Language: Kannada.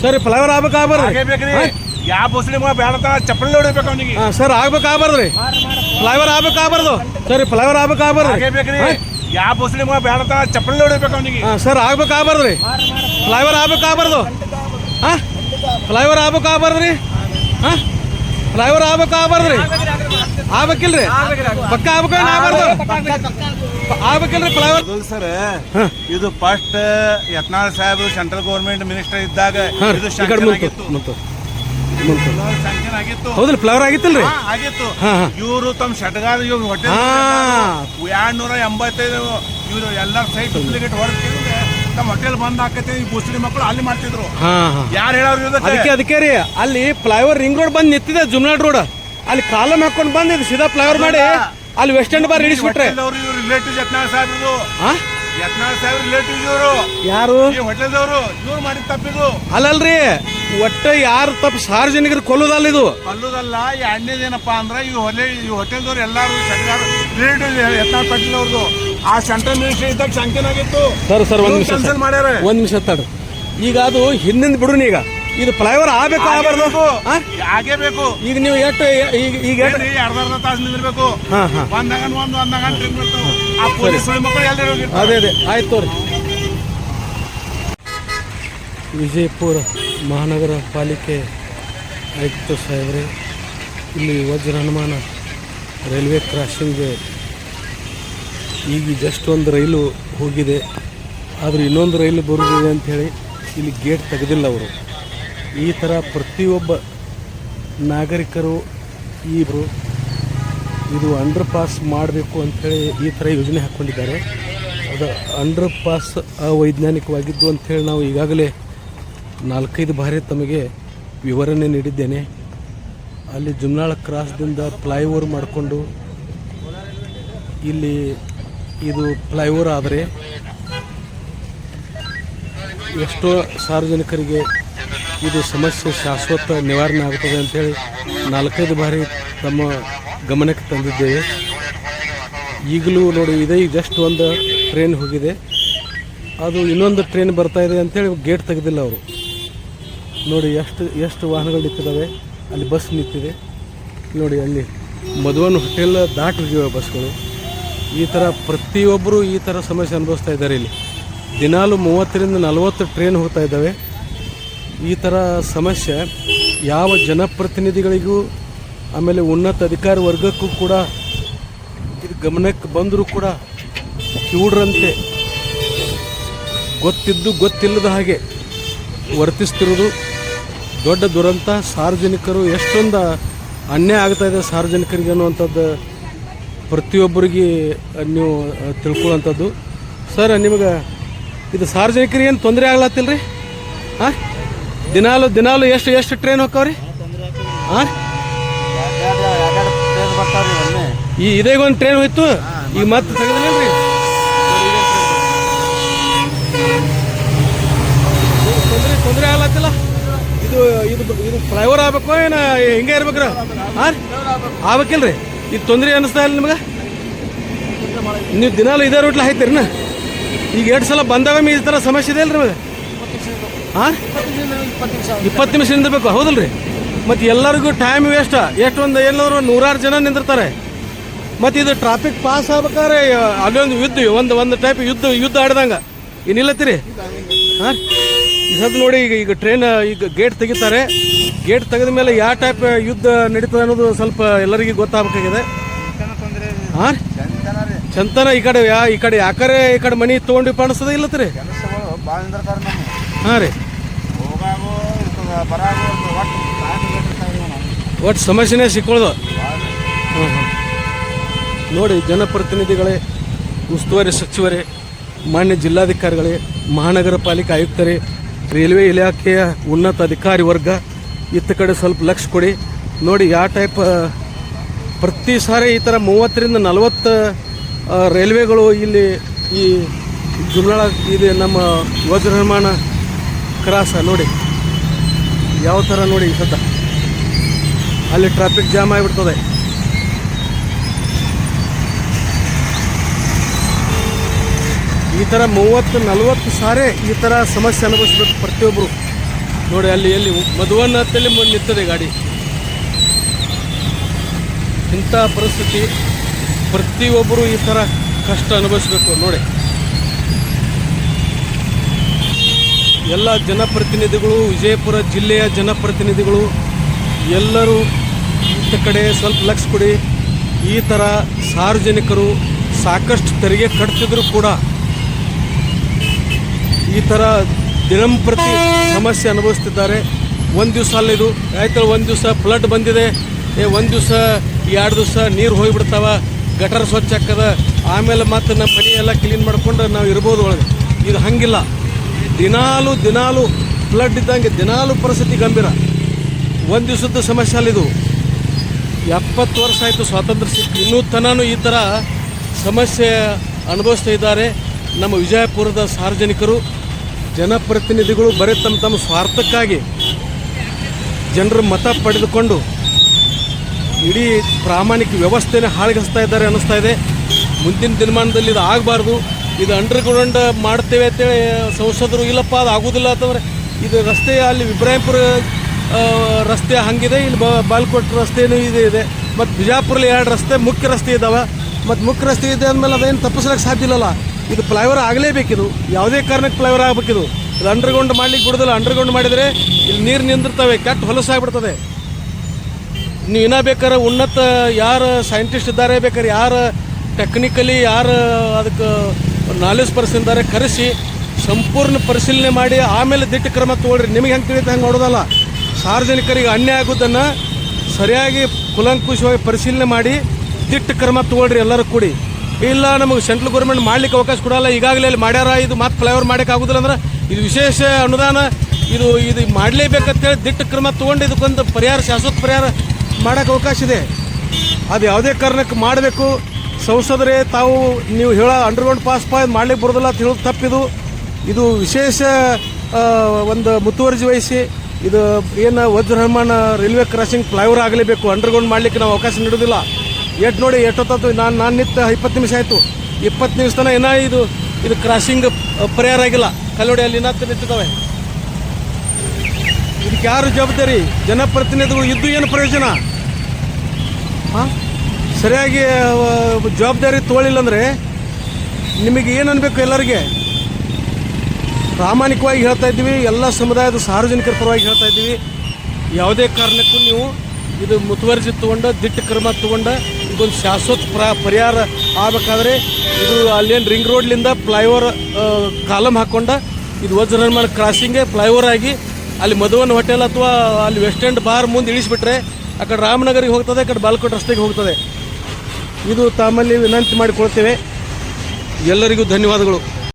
ಸರ್ ಫ್ಲೈವರ್ ಆಗ್ಬೇಕು ಆಗ್ಬಾರ್ದು ಬೇಕ್ರಿ. ಯಾವ ಬಸ್ಲಿ ಬೇಡ ಚಪ್ಪಲಿ ಹೊಡಿಬೇಕು ಅವನಿಗೆ. ಸರ್ ಆಗ್ಬೇಕು ಆಗ್ಬಾರ್ದು ಫ್ಲೈವರ್ ಆಗ್ಬೇಕು ಆಗ್ಬಾರ್ದು ಸರ್ ಫ್ಲೈವರ್ ಆಗ್ಬೇಕು ಆಗ್ಬಾರ್ದು ಬೇಕ್ರಿ. ಯಾವ ಬಸ್ಲಿ ಬೇಡ ಚಪ್ಪಲಿ ಹೊಡಿಬೇಕು ಅವನಿಗೆ. ಸರ್ ಆಗ್ಬೇಕು ಆಗ್ಬಾರ್ದು ಫ್ಲೈವರ್ ಆಗ್ಬೇಕು ಆಗ್ಬಾರ್ದು ಹಾಂ? ಫ್ಲೈವರ್ ಆಗ್ಬೇಕು ಆಗ್ಬಾರ್ದು ರೀ ಹಾಂ? ಫ್ಲೈವರ್ ಆಗ್ಬೇಕು ಆಗ್ಬಾರ್ದು ರೀ ಆಗ್ಬೇಕಿಲ್ರಿ? ಪಕ್ಕ ಆಗ್ಬೇಕು ಏನು ಆಗ್ಬಾರ್ದು ಆಗ್ಬೇಕಿಲ್ರಿ ಫ್ಲೈವರ್ ಸರ್. ಇದು ಫಸ್ಟ್ ಯತ್ನಾಳ್ ಸಾಹೇಬ್ ಸೆಂಟ್ರಲ್ ಗೌರ್ಮೆಂಟ್ ಮಿನಿಸ್ಟರ್ ಇದ್ದಾಗ ಇದು ಶಾಂಕ್ಷನ್ ಆಗಿತ್ತು. ಶಾಂಕ್ಷನ್ ಆಗಿತ್ತು. ಹೌದಿಲ್ಲ ಫ್ಲವರ್ ಆಗಿತ್ತಿಲ್ರಿ? ಹಾ, ಆಗಿತ್ತು. ಇವರು ತಮ್ಮ ಶಟಗಾರ ಇವ್ರು ಹೊಟ್ಟೆ ಎರಡ್ನೂರ ಎಂಬತ್ತೈದು ಇವರು ಎಲ್ಲರ ಸೈಟ್ ಡೂಪ್ಲಿಕೇಟ್ ಹೊರಟಿದ್ರೆ ತಮ್ಮ ಹೋಟೆಲ್ ಬಂದ್ ಹಾಕತ್ತೆ ಈ ಮುಸ್ಲಿಂ ಮಕ್ಕಳು ಅಲ್ಲಿ ಮಾಡ್ತಿದ್ರು. ಹಾಂ ಹಾಂ. ಯಾರು ಹೇಳೋರು ಇದಕ್ಕೆ ಅದಕ್ಕೆ ಅದಕ್ಕೆ ರೀ ಅಲ್ಲಿ ಫ್ಲೈಓವರ್ ರಿಂಗ್ ರೋಡ್ ಬಂದು ನಿಂತಿದೆ ಜುಮ್ನಾಡ್ ರೋಡ್. ಅಲ್ಲಿ ಕಾಲಮ್ ಹಾಕೊಂಡು ಬಂದು ಇದು ಸೀದಾ ಫ್ಲೈಓವರ್ ಮಾಡಿ. ಅಲ್ಲಿ ವೆಸ್ಟ್ ಎಂಡ್ ಬಾರ್ ಇಳಿಸ್ಬಿಟ್ರೆ ಅವರು ಇವ್ರು ರಿಲೇಟಿವ್ ಯತ್ನಾಳ್ ಸಾಹೇಬ್ರು ಹಾ ಯತ್ನಾಳ್ ಸಾಹೇಬ್ ರಿಲೇಟಿವ್ ಇವರು. ಯಾರು? ಈ ಹೋಟೆಲ್ದವರು ಇವ್ರು ಮಾಡಿದ ತಪ್ಪಿದು ಅಲ್ಲಲ್ರಿ ಒಟ್ಟ ಯಾರು ತಪ್ಪು ಸಾರ್ವಜನಿಕರು ಕೊಲ್ಲೋದಲ್ಲ ಇದು. ಅಲ್ಲುದಲ್ಲ ಏನಪ್ಪಾ ಅಂದ್ರೆ ಈ ಹೊಲೆ ಈ ಹೋಟೆಲ್ದವ್ರು ಎಲ್ಲಾರು ಸರ್ಕಾರ ರಿಲೇಟಿವ್ ಯತ್ನಾಳ್ ಪಾಟೀಲ್ ಅವ್ರದ್ದು ಆ ಸೆಂಟ್ರಲ್ ಮಿನಿಸ್ಟರ್ ಇದ್ದಾಗ ಶಂಕನಾಗಿತ್ತು ಆಗಿತ್ತು ಸರ್ ಸರ್ ಒಂದ್ ನಿಮಿಷ ಕ್ಯಾನ್ಸಲ್ ಮಾಡ್ಯಾರ. ಒಂದ್ ನಿಮಿಷ ತಡ ಈಗ ಅದು ಹಿಂದಿಂದ ಬಿಡ್ರಿ ಈಗ ಇದು ಫ್ಲೈಓವರ್ ಆಗಬೇಕು ಆಗಬಾರ್ದು. ಆಗೇಬೇಕು ಈಗ ನೀವು ಎಷ್ಟು ಈಗ ಈಗ ತಾಸು ನಿಂದಿರ್ಬೇಕು. ಹಾ ಹಾ. ಒಂದಾಗ ಒಂದ್ ಒಂದಾಗ ಟ್ರಿಪ್ ಬರ್ತಾವ ಆ ಪೊಲೀಸ್ ಮಕ್ಕಳು ಎಲ್ಲರೂ ಹೋಗಿರ್ತಾರೆ ಅದೇ ಅದೇ. ಆಯ್ತು ತೋರಿ. ವಿಜಯಪುರ ಮಹಾನಗರ ಪಾಲಿಕೆ ಆಯುಕ್ತ ಸಾಹೇಬ್ರೆ ಇಲ್ಲಿ ವಜ್ರ ಹನುಮಾನ ರೈಲ್ವೆ ಕ್ರಾಸಿಂಗ್ ಈಗ ಜಸ್ಟ್ ಒಂದು ರೈಲು ಹೋಗಿದೆ. ಆದರೆ ಇನ್ನೊಂದು ರೈಲು ಬರುತ್ತಿದೆ ಅಂಥೇಳಿ ಇಲ್ಲಿ ಗೇಟ್ ತೆಗೆದಿಲ್ಲ ಅವರು. ಈ ಥರ ಪ್ರತಿಯೊಬ್ಬ ನಾಗರಿಕರು ಇಬ್ಬರು ಇದು ಅಂಡರ್ ಪಾಸ್ ಮಾಡಬೇಕು ಅಂಥೇಳಿ ಈ ಥರ ಯೋಜನೆ ಹಾಕ್ಕೊಂಡಿದ್ದಾರೆ ಅದು ಅಂಡರ್ ಪಾಸ್ ಅವೈಜ್ಞಾನಿಕವಾಗಿದ್ದು ಅಂಥೇಳಿ ನಾವು ಈಗಾಗಲೇ ನಾಲ್ಕೈದು ಬಾರಿ ತಮಗೆ ವಿವರಣೆ ನೀಡಿದ್ದೇನೆ. ಅಲ್ಲಿ ಜುಮ್ನಾಳ ಕ್ರಾಸ್ದಿಂದ ಫ್ಲೈಓವರ್ ಮಾಡಿಕೊಂಡು ಇಲ್ಲಿ ಇದು ಫ್ಲೈಓವರ್ ಆದರೆ ಎಷ್ಟೋ ಸಾರ್ವಜನಿಕರಿಗೆ ಇದು ಸಮಸ್ಯೆ ಶಾಶ್ವತ ನಿವಾರಣೆ ಆಗ್ತದೆ ಅಂಥೇಳಿ ನಾಲ್ಕೈದು ಬಾರಿ ತಮ್ಮ ಗಮನಕ್ಕೆ ತಂದಿದ್ದೇವೆ. ಈಗಲೂ ನೋಡಿ, ಇದೇ, ಜಸ್ಟ್ ಒಂದು ಟ್ರೈನ್ ಹೋಗಿದೆ. ಅದು ಇನ್ನೊಂದು ಟ್ರೈನ್ ಬರ್ತಾ ಇದೆ ಅಂತೇಳಿ ಗೇಟ್ ತೆಗೆದಿಲ್ಲ ಅವರು. ನೋಡಿ, ಎಷ್ಟು ಎಷ್ಟು ವಾಹನಗಳು ನಿಂತಿದ್ದಾವೆ. ಅಲ್ಲಿ ಬಸ್ ನಿಂತಿದೆ. ನೋಡಿ, ಅಲ್ಲಿ ಮಧುವನ್ ಹೋಟೆಲ್ ದಾಟ್ ಬಸ್ಗಳು ಈ ಥರ ಪ್ರತಿಯೊಬ್ಬರು ಈ ಥರ ಸಮಸ್ಯೆ ಅನುಭವಿಸ್ತಾ ಇದ್ದಾರೆ ಇಲ್ಲಿ. ದಿನಾಲು ಮೂವತ್ತರಿಂದ ನಲವತ್ತು ಟ್ರೈನ್ ಹೋಗ್ತಾ ಇದ್ದಾವೆ. ಈ ಥರ ಸಮಸ್ಯೆ ಯಾವ ಜನಪ್ರತಿನಿಧಿಗಳಿಗೂ, ಆಮೇಲೆ ಉನ್ನತ ಅಧಿಕಾರಿ ವರ್ಗಕ್ಕೂ ಕೂಡ ಇದು ಗಮನಕ್ಕೆ ಬಂದರೂ ಕೂಡ ಕಿವುಡ್ರಂತೆ ಗೊತ್ತಿದ್ದು ಗೊತ್ತಿಲ್ಲದ ಹಾಗೆ ವರ್ತಿಸ್ತಿರೋದು ದೊಡ್ಡ ದುರಂತ. ಸಾರ್ವಜನಿಕರು ಎಷ್ಟೊಂದು ಅನ್ಯಾಯ ಆಗ್ತಾ ಇದೆ ಸಾರ್ವಜನಿಕರಿಗೆ ಅನ್ನುವಂಥದ್ದು. ಪ್ರತಿಯೊಬ್ಬರಿಗೆ ನೀವು ತಿಳ್ಕೊಳ್ಳೋಂಥದ್ದು ಸರ್, ನಿಮಗೆ ಇದು ಸಾರ್ವಜನಿಕರಿಗೆ ಏನು ತೊಂದರೆ ಆಗ್ಲತ್ತಿಲ್ಲ ರೀ ಹಾಂ? ದಿನಾಲು ದಿನಾಲು ಎಷ್ಟು ಎಷ್ಟು ಟ್ರೈನ್ ಹೋಗ್ತಾವ್ರಿ? ಹಾಂ ಈ ಇದೇಗೊಂದು ಟ್ರೈನ್ ಹೋಯ್ತು, ಈಗ ಮತ್ತೆ ತೆಗೆದ್ರಿ ತೊಂದರೆ ತೊಂದರೆ ಆಗ್ಲತ್ತಿಲ್ಲ. ಇದು ಇದು ಇದು ಫ್ಲೈಓವರ್ ಆಗ್ಬೇಕು ಏನ ಹಿಂಗೆ ಇರ್ಬೇಕ್ರ? ಹಾಂ ಆಗ್ಬೇಕಿಲ್ರಿ. ಇದು ತೊಂದರೆ ಅನಿಸ್ತಾ ಇಲ್ಲ ನಿಮ್ಗೆ? ನೀವು ದಿನಾಲು ಇದೇ ರೂಟ್ಲ ಹಾಯ್ತೀರಿನ ಈಗ ಎರಡು ಸಲ ಬಂದಾಗ ಈ ಥರ ಸಮಸ್ಯೆ ಇದೆ ಅಲ್ರಿ ನಿಮಗೆ? ಹಾಂ ಇಪ್ಪತ್ತು ನಿಮಿಷ ನಿಂದಿರ್ಬೇಕು, ಹೌದಲ್ರಿ? ಮತ್ತು ಎಲ್ಲರಿಗೂ ಟೈಮ್ ವೇಸ್ಟ್ ಎಷ್ಟು ಒಂದು ಎಲ್ಲರೂ ನೂರಾರು ಜನ ನಿಂದಿರ್ತಾರೆ. ಮತ್ತು ಇದು ಟ್ರಾಫಿಕ್ ಪಾಸ್ ಆಗ್ಬೇಕಾದ್ರೆ ಅಲ್ಲೊಂದು ಯುದ್ಧ, ಒಂದು ಒಂದು ಟೈಪ್ ಯುದ್ಧ ಯುದ್ಧ ಆಡ್ದಂಗೆ. ಇನ್ನಿಲ್ಲತ್ತೀರಿ ನಿಲ್ಲತ್ತೀರಿ ಹಾಂ ಸದ್ ನೋಡಿ, ಈಗ ಈಗ ಟ್ರೈನ್ ಈಗ ಗೇಟ್ ತೆಗಿತಾರೆ. ಗೇಟ್ ತೆಗೆದ ಮೇಲೆ ಯಾವ ಟೈಪ್ ಯುದ್ಧ ನಡೀತದೆ ಅನ್ನೋದು ಸ್ವಲ್ಪ ಎಲ್ಲರಿಗೂ ಗೊತ್ತಾಗಬೇಕಾಗಿದೆ. ಹಾಂ ಚಂತನ ಈ ಕಡೆ, ಯಾ, ಈ ಕಡೆ ಯಾಕರೆ ಈ ಕಡೆ ಮನಿ ತೊಗೊಂಡು ಕಾಣಿಸ್ತದೆ ಇಲ್ಲತ್ರಿ ಹಾಂ ರೀ. ಒಟ್ಟು ಸಮಸ್ಯೆನೇ ಸಿಕ್ಕೊಳ್ಳೋದು ಹಾಂ ಹಾಂ ನೋಡಿ, ಜನಪ್ರತಿನಿಧಿಗಳೇ, ಉಸ್ತುವಾರಿ ಸಚಿವರೇ, ಮಾನ್ಯ ಜಿಲ್ಲಾಧಿಕಾರಿಗಳೇ, ಮಹಾನಗರ ಪಾಲಿಕೆ ಆಯುಕ್ತರೇ, ರೈಲ್ವೆ ಇಲಾಖೆಯ ಉನ್ನತ ಅಧಿಕಾರಿ ವರ್ಗ, ಇತ್ತ ಕಡೆ ಸ್ವಲ್ಪ ಲಕ್ಷ ಕೊಡಿ. ನೋಡಿ ಯಾವ ಟೈಪ್ ಪ್ರತಿ ಸಾರಿ ಈ ಥರ ಮೂವತ್ತರಿಂದ ನಲವತ್ತು ರೈಲ್ವೆಗಳು ಇಲ್ಲಿ ಈ ಜುಮ್ನಾಳ ಇದೆ ನಮ್ಮ ವಜ್ರ ನಿರ್ಮಾಣ ಕ್ರಾಸ ನೋಡಿ. ಯಾವ ಥರ ನೋಡಿ ಸದ್ದ? ಅಲ್ಲಿ ಟ್ರಾಫಿಕ್ ಜಾಮ್ ಆಗಿಬಿಡ್ತದೆ. ಈ ಥರ ಮೂವತ್ತು, ನಲವತ್ತು ಸಾರಿ ಈ ಥರ ಸಮಸ್ಯೆ ಅನುಭವಿಸ್ಬೇಕು ಪ್ರತಿಯೊಬ್ಬರು ನೋಡಿ, ಅಲ್ಲಿ, ಎಲ್ಲಿ ಮದುವನ್ನ ಹತ್ತಲ್ಲಿ ನಿಂತದೆ ಗಾಡಿ. ಇಂಥ ಪರಿಸ್ಥಿತಿ ಪ್ರತಿಯೊಬ್ಬರು ಈ ಥರ ಕಷ್ಟ ಅನುಭವಿಸ್ಬೇಕು ನೋಡಿ. ಎಲ್ಲ ಜನಪ್ರತಿನಿಧಿಗಳು, ವಿಜಯಪುರ ಜಿಲ್ಲೆಯ ಜನಪ್ರತಿನಿಧಿಗಳು, ಎಲ್ಲರೂ ಇಂಥ ಕಡೆ ಸ್ವಲ್ಪ ಲಕ್ಷ ಕೊಡಿ. ಈ ಥರ ಸಾರ್ವಜನಿಕರು ಸಾಕಷ್ಟು ತೆರಿಗೆ ಕಟ್ತಿದ್ರು ಕೂಡ ಈ ಥರ ದಿನಂಪ್ರತಿ ಸಮಸ್ಯೆ ಅನುಭವಿಸ್ತಿದ್ದಾರೆ. ಒಂದು ದಿವಸ ಅಲ್ಲ ಇದು. ಆಯ್ತಲ್ಲ ಒಂದು ದಿವಸ ಫ್ಲಡ್ ಬಂದಿದೆ. ಏ, ಒಂದು ದಿವಸ, ಎರಡು ದಿವಸ ನೀರು ಹೋಗಿಬಿಡ್ತಾವ. ಗಟರ್ ಸ್ವಚ್ಛ ಹಾಕದ ಆಮೇಲೆ ಮತ್ತೆ ನಮ್ಮ ಮನೆ ಎಲ್ಲ ಕ್ಲೀನ್ ಮಾಡ್ಕೊಂಡು ನಾವು ಇರ್ಬೋದು ಒಳಗೆ. ಇದು ಹಂಗಿಲ್ಲ. ದಿನಾಲು ದಿನಾಲು ಫ್ಲಡ್ ಇದ್ದಂಗೆ ದಿನಾಲು ಪರಿಸ್ಥಿತಿ ಗಂಭೀರ. ಒಂದು ದಿವಸದ ಸಮಸ್ಯೆ ಅಲ್ಲಿದು ಎಪ್ಪತ್ತು ವರ್ಷ ಆಯಿತು ಸ್ವಾತಂತ್ರ್ಯ ಸಿಕ್ಕ. ಇನ್ನೂ ತನೂ ಈ ಥರ ಸಮಸ್ಯೆ ಅನುಭವಿಸ್ತಾ ಇದ್ದಾರೆ. ನಮ್ಮ ವಿಜಯಪುರದ ಸಾರ್ವಜನಿಕರು, ಜನಪ್ರತಿನಿಧಿಗಳು ಬರೀ ತಮ್ಮ ತಮ್ಮ ಸ್ವಾರ್ಥಕ್ಕಾಗಿ ಜನರ ಮತ ಪಡೆದುಕೊಂಡು ಇಡೀ ಪ್ರಾಮಾಣಿಕ ವ್ಯವಸ್ಥೆನೇ ಹಾಳುಗೆಸ್ತಾ ಇದ್ದಾರೆ ಅನ್ನಿಸ್ತಾ ಇದೆ. ಮುಂದಿನ ದಿನಮಾನದಲ್ಲಿ ಇದು ಆಗಬಾರ್ದು. ಇದು ಅಂಡರ್ಗ್ರೌಂಡ್ ಮಾಡ್ತೇವೆ ಅಂತೇಳಿ ಸಂಸದರು, ಇಲ್ಲಪ್ಪ, ಅದು ಆಗೋದಿಲ್ಲ ಅಂತಂದರೆ ಇದು ರಸ್ತೆ ಅಲ್ಲಿ ಇಬ್ರಾಹಿಂಪುರ ರಸ್ತೆ ಹಂಗಿದೆ, ಇಲ್ಲಿ ಬ, ಬಾಲ್ಕೋಟ್ ರಸ್ತೆನೂ ಇದೆ ಇದೆ. ಮತ್ತು ಬಿಜಾಪುರಲ್ಲಿ ಎರಡು ರಸ್ತೆ, ಮುಖ್ಯ ರಸ್ತೆ ಇದ್ದಾವೆ ಮತ್ತು ಮುಖ್ಯ ರಸ್ತೆ ಇದೆ ಅಂದಮೇಲೆ ಅದೇನು ತಪ್ಪಿಸ್ಲಿಕ್ಕೆ ಸಾಧ್ಯ ಇಲ್ಲಲ್ಲ. ಇದು ಫ್ಲೈಓವರ್ ಆಗಲೇಬೇಕಿದು ಯಾವುದೇ ಕಾರಣಕ್ಕೆ ಫ್ಲೈಓವರ್ ಆಗಬೇಕಿದು ಇದು. ಅಂಡರ್ಗ್ರೌಂಡ್ ಮಾಡ್ಲಿಕ್ಕೆ ಬಿಡೋದಿಲ್ಲ. ಅಂಡರ್ಗ್ರೌಂಡ್ ಮಾಡಿದರೆ ಇಲ್ಲಿ ನೀರು ನಿಂದಿರ್ತವೆ, ಕೆಟ್ಟ ಹೊಲಸಾಗ್ಬಿಡ್ತದೆ ಇನ್ನು ಇನ್ನೂ ಬೇಕಾದ್ರೆ ಉನ್ನತ ಯಾರು ಸೈಂಟಿಸ್ಟ್ ಇದ್ದಾರೆ, ಬೇಕಾದ್ರೆ ಯಾರು ಟೆಕ್ನಿಕಲಿ ಯಾರು ಅದಕ್ಕೆ ನಾಲೆಜ್ ಪರ್ಸನ್ ಇದ್ದಾರೆ ಕರೆಸಿ ಸಂಪೂರ್ಣ ಪರಿಶೀಲನೆ ಮಾಡಿ, ಆಮೇಲೆ ದಿಟ್ಟ ಕ್ರಮ ತಗೊಳ್ರಿ. ನಿಮಗೆ ಹೆಂಗೆ ತಿಳಿಯುತ್ತೆ ಹಂಗೆ ನೋಡೋದಲ್ಲ. ಸಾರ್ವಜನಿಕರಿಗೆ ಅನ್ಯಾಯ ಆಗೋದನ್ನು ಸರಿಯಾಗಿ ಕುಲಂಕುಷವಾಗಿ ಪರಿಶೀಲನೆ ಮಾಡಿ, ದಿಟ್ಟ ಕ್ರಮ ತಗೊಳ್ರಿ ಎಲ್ಲರೂ ಕೂಡಿ. ಇಲ್ಲ, ನಮಗೆ ಸೆಂಟ್ರಲ್ ಗೌರ್ಮೆಂಟ್ ಮಾಡ್ಲಿಕ್ಕೆ ಅವಕಾಶ ಕೊಡಲ್ಲ. ಈಗಾಗಲೇ ಅಲ್ಲಿ ಮಾಡ್ಯಾರ, ಇದು ಮತ್ತೆ ಫ್ಲೈಓವರ್ ಮಾಡಕ್ಕೆ ಆಗೋದಿಲ್ಲ ಅಂದ್ರೆ ಇದು ವಿಶೇಷ ಅನುದಾನ. ಇದು ಇದು ಮಾಡಲೇಬೇಕಂತೇಳಿ ದಿಟ್ಟ ಕ್ರಮ ತೊಗೊಂಡು ಇದಕ್ಕೊಂದು ಪರಿಹಾರ, ಶಾಶ್ವತ ಪರಿಹಾರ ಮಾಡೋಕೆ ಅವಕಾಶ ಇದೆ. ಅದು ಯಾವುದೇ ಕಾರಣಕ್ಕೆ ಮಾಡಬೇಕು. ಸಂಸದರೇ ತಾವು ನೀವು ಹೇಳೋ ಅಂಡರ್ಗ್ರೌಂಡ್ ಪಾಸ್ ಪಾ ಇದು ಮಾಡ್ಲಿಕ್ಕೆ ಬರೋದಿಲ್ಲ ಅಂತ ಹೇಳೋದು ತಪ್ಪಿದು. ಇದು ವಿಶೇಷ ಒಂದು ಮುತುವರ್ಜಿ ವಹಿಸಿ ಇದು ಏನು ವಜ್ರಹಮಾನ ರೈಲ್ವೆ ಕ್ರಾಸಿಂಗ್ ಫ್ಲೈಓವರ್ ಆಗಲೇಬೇಕು. ಅಂಡರ್ಗ್ರೌಂಡ್ ಮಾಡಲಿಕ್ಕೆ ನಾವು ಅವಕಾಶ ನೀಡೋದಿಲ್ಲ. ಎಟ್ ನೋಡಿ ಎಷ್ಟೊತ್ತು ನಾನು ನಾನು ನಿತ್ತ ಇಪ್ಪತ್ತು ನಿಮಿಷ ಆಯಿತು. ಇಪ್ಪತ್ತು ನಿಮಿಷ ತನಕ ಏನೋ ಇದು ಇದು ಕ್ರಾಸಿಂಗ್ ಪರಿಹಾರ ಆಗಿಲ್ಲ. ಕಲ್ಲೋಡಿ ಅಲ್ಲಿ ನತ್ತ ನಿಂತಿದ್ದಾವೆ. ಇದಕ್ಕೆ ಯಾರು ಜವಾಬ್ದಾರಿ? ಜನಪ್ರತಿನಿಧಿಗಳು ಇದ್ದು ಏನು ಪ್ರಯೋಜನ? ಹಾಂ ಸರಿಯಾಗಿ ಜವಾಬ್ದಾರಿ ತೊಗೊಳ್ಳಿಲ್ಲ ಅಂದರೆ ನಿಮಗೆ ಏನು ಅನ್ಬೇಕು ಎಲ್ಲರಿಗೆ? ಪ್ರಾಮಾಣಿಕವಾಗಿ ಹೇಳ್ತಾ ಇದ್ದೀವಿ, ಎಲ್ಲ ಸಮುದಾಯದ ಸಾರ್ವಜನಿಕರ ಪರವಾಗಿ ಹೇಳ್ತಾ ಇದ್ದೀವಿ. ಯಾವುದೇ ಕಾರಣಕ್ಕೂ ನೀವು ಇದು ಮುತುವರ್ಜಿ ತೊಗೊಂಡು, ದಿಟ್ಟ ಕ್ರಮ ತಗೊಂಡು, ಇದೊಂದು ಶಾಶ್ವತ ಪ್ರ, ಪರಿಹಾರ ಆಗಬೇಕಾದ್ರೆ ಇದು ಅಲ್ಲೇನು ರಿಂಗ್ ರೋಡ್ಲಿಂದ ಫ್ಲೈಓವರ್ ಕಾಲಮ್ ಹಾಕ್ಕೊಂಡು ಇದು ವಜ್ರ ನಿರ್ಮಾಣ ಫ್ಲೈಓವರ್ ಆಗಿ ಅಲ್ಲಿ ಮಧುವನ್ ಹೋಟೆಲ್ ಅಥವಾ ಅಲ್ಲಿ ವೆಸ್ಟ್ ಎಂಡ್ ಬಾರ್ ಮುಂದೆ ಇಳಿಸ್ಬಿಟ್ರೆ, ಆ ಕಡೆ ರಾಮನಗರಿಗೆ ಹೋಗ್ತದೆ, ಆ ಕಡೆ ಬಾಲ್ಕೋಟ್ ರಸ್ತೆಗೆ ಹೋಗ್ತದೆ. ಇದು ತಮ್ಮಲ್ಲಿ ವಿನಂತಿ ಮಾಡಿಕೊಳ್ತೇವೆ. ಎಲ್ಲರಿಗೂ ಧನ್ಯವಾದಗಳು.